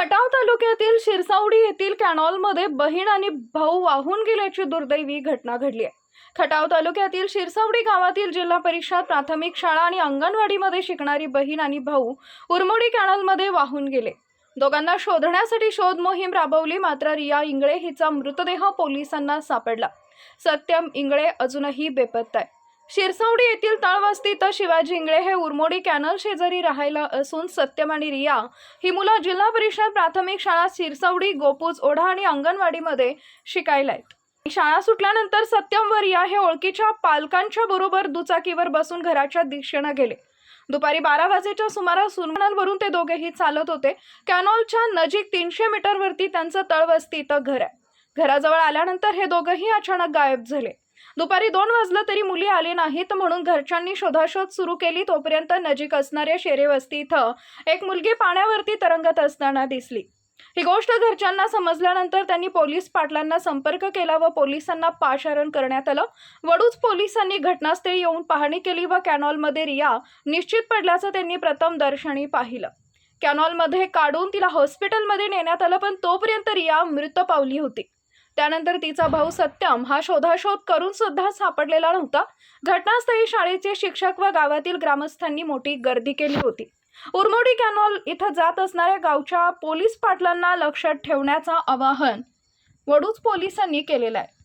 खटाव तालुक्यातील शिरसावडी येथील कॅनॉलमध्ये बहीण आणि भाऊ वाहून गेल्याची दुर्दैवी घटना घडली आहे. खटाव तालुक्यातील शिरसावडी गावातील जिल्हा परिषद प्राथमिक शाळा आणि अंगणवाडीमध्ये शिकणारी बहीण आणि भाऊ उर्मोडी कॅनॉलमध्ये वाहून गेले. दोघांना शोधण्यासाठी शोध मोहीम राबवली मात्र रिया इंगळे हिचा मृतदेह पोलिसांना सापडला. सत्यम इंगळे अजूनही बेपत्ता आहे. शिरसावडी येथील तळवस्तीत शिवाजी इंगळे हे उरमोडी कॅनल शेजारी राहायला असून सत्यम आणि रिया ही मुलं जिल्हा परिषद प्राथमिक शाळा शिरसावडी गोपूज ओढा आणि अंगणवाडीमध्ये शिकायला आहेत. शाळा सुटल्यानंतर सत्यम व रिया हे ओळखीच्या पालकांच्या बरोबर दुचाकीवर बसून घराच्या दिशेनं गेले. दुपारी बारा वाजेच्या सुमारास सुरमणांवरून ते दोघेही चालत होते. कॅनॉलच्या नजीक तीनशे मीटरवरती त्यांचं तळवस्ती इथं घर आहे. घराजवळ आल्यानंतर हे दोघंही अचानक गायब झाले. दुपारी दोन वाजलं तरी मुली आले नाहीत म्हणून घरच्यांनी शोधाशोध सुरू केली. तोपर्यंत नजीक असणाऱ्या शेरेवस्ती इथं एक मुलगी पाण्यावरती तरंगत असताना दिसली. ही गोष्ट घरच्यांना समजल्यानंतर त्यांनी पोलीस पाटलांना संपर्क केला व पोलिसांना पाचारण करण्यात आलं. वडूच पोलिसांनी घटनास्थळी येऊन पाहणी केली व कॅनॉलमध्ये रिया निश्चित पडल्याचं त्यांनी प्रथम दर्शनी पाहिलं. कॅनॉलमध्ये काढून तिला हॉस्पिटलमध्ये नेण्यात आलं पण तोपर्यंत रिया मृत पावली होती. त्यानंतर तिचा भाऊ सत्यम हा शोधाशोध करून सुद्धा सापडलेला नव्हता. घटनास्थळी शाळेचे शिक्षक व गावातील ग्रामस्थांनी मोठी गर्दी केली होती. उरमोडी कॅनॉल इथं जात असणाऱ्या गावच्या पोलीस पाटलांना लक्षात ठेवण्याचं आवाहन वडूज पोलिसांनी केलेलं आहे.